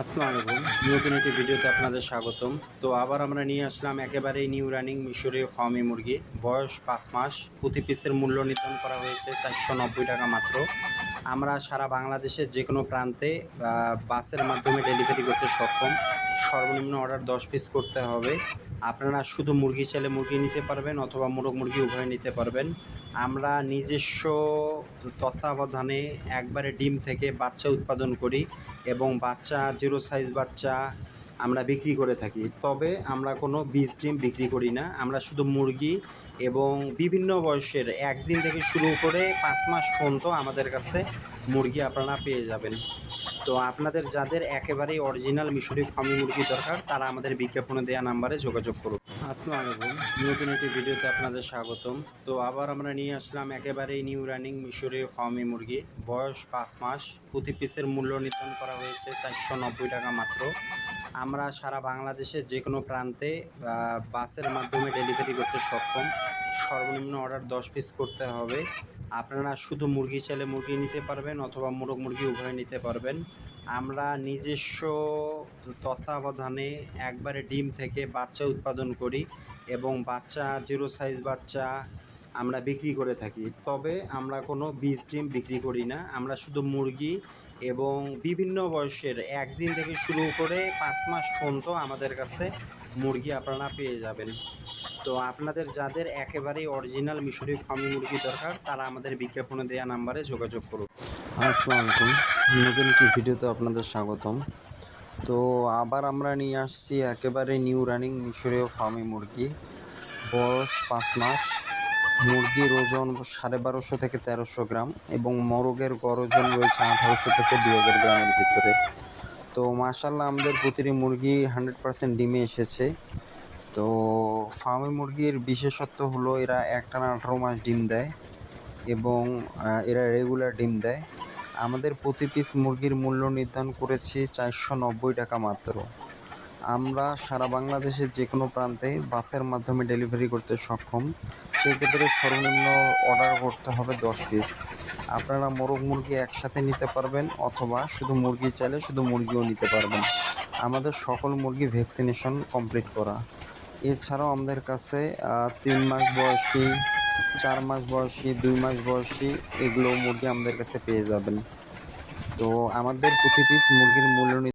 আসসালামু আলাইকুম নতুন একটি ভিডিওতে আপনাদের স্বাগতম। তো আবার আমরা নিয়ে আসলাম একেবারেই নিউ রানিং মিশরীয় ফার্মি মুরগি। বয়স পাঁচ মাস। প্রতি পিসের মূল্য নির্ধারণ করা হয়েছে চারশো নব্বই টাকা মাত্র। আমরা সারা বাংলাদেশের যে কোনো প্রান্তে বাসের মাধ্যমে ডেলিভারি করতে সক্ষম। সর্বনিম্ন অর্ডার দশ পিস করতে হবে। আপনারা শুধু মুরগি চাইলে মুরগি নিতে পারবেন অথবা মোরগ মুরগি উভয় নিতে পারবেন। আমরা নিজস্ব তত্ত্বাবধানে একবারে ডিম থেকে বাচ্চা উৎপাদন করি এবং বাচ্চা জিরো সাইজ বাচ্চা আমরা বিক্রি করে থাকি। তবে আমরা কোনো বীজ ডিম বিক্রি করি না। আমরা শুধু মুরগি এবং বিভিন্ন বয়সের একদিন থেকে শুরু করে পাঁচ মাস পর্যন্ত আমাদের কাছে মুরগি আপনারা পেয়ে যাবেন। তো আপনাদের যাদের একেবারেই অরিজিনাল মিশরি ফার্মি মুরগি দরকার, তারা আমাদের বিজ্ঞাপনে দেওয়া নাম্বারে যোগাযোগ করুন। আসসালামু আলাইকুম নতুন একটি ভিডিওতে আপনাদের স্বাগতম। তো আবার আমরা নিয়ে আসলাম একেবারেই নিউ রানিং মিশরীয় ফার্মি মুরগি। বয়স পাঁচ মাস, প্রতি পিসের মূল্য নির্ধারণ করা হয়েছে চারশো নব্বই টাকা মাত্র। আমরা সারা বাংলাদেশের যে কোনো প্রান্তে বাসের মাধ্যমে ডেলিভারি করতে সক্ষম। সর্বনিম্ন অর্ডার দশ পিস করতে হবে। আপনারা শুধু মুরগি চাইলে মুরগি নিতে পারবেন অথবা মোরগ মুরগি উভয় নিতে পারবেন। আমরা নিজস্ব তত্ত্বাবধানে একবারে ডিম থেকে বাচ্চা উৎপাদন করি এবং বাচ্চা, জিরো সাইজ বাচ্চা আমরা বিক্রি করে থাকি। তবে আমরা কোনো বীজ ডিম বিক্রি করি না। আমরা শুধু মুরগি এবং বিভিন্ন বয়সের একদিন থেকে শুরু করে পাঁচ মাস পর্যন্ত আমাদের কাছে মুরগি আপনারা পেয়ে যাবেন। তো আপনাদের যাদের একেবারেই অরিজিনাল মিশরি ফার্মি মুরগি দরকার, তারা আমাদের বিজ্ঞাপনে দেওয়া নাম্বারে যোগাযোগ করুন। আসসালামু আলাইকুম নতুন একটি ভিডিওতে আপনাদের স্বাগতম। তো আবার আমরা নিয়ে আসছি একেবারে নিউ রানিং মিশরীয় ফার্মি মুরগি। বয়স পাঁচ মাস। মুরগির ওজন সাড়ে বারোশো থেকে তেরোশো গ্রাম এবং মোরগের গড় ওজন রয়েছে আঠারোশো থেকে দুই হাজার গ্রামের ভিতরে। তো মাশাল্লাহ আমাদের প্রতিটি মুরগি হান্ড্রেড পার্সেন্ট ডিমে এসেছে। তো ফার্মি মুরগির বিশেষত্ব হলো এরা একটানা আঠারো মাস ডিম দেয় এবং এরা রেগুলার ডিম দেয়। আমাদের প্রতি পিস মুরগির মূল্য নির্ধারণ করেছি চারশো নব্বই টাকা মাত্র। আমরা সারা বাংলাদেশের যে কোনো প্রান্তে বাসের মাধ্যমে ডেলিভারি করতে সক্ষম। সেক্ষেত্রে সর্বনিম্ন অর্ডার করতে হবে দশ পিস আপনারা মোরগ মুরগি একসাথে নিতে পারবেন অথবা শুধু মুরগি চাইলে শুধু মুরগিও নিতে পারবেন। আমাদের সকল মুরগি ভ্যাকসিনেশন কমপ্লিট করা। এছাড়াও আমাদের কাছে তিন মাস বয়সী, চার মাস বয়সী, দুই মাস বয়সী এগুলো মুরগি আমাদের কাছে পেয়ে যাবেন। তো আমাদের প্রতি পিস মুরগির মূল্য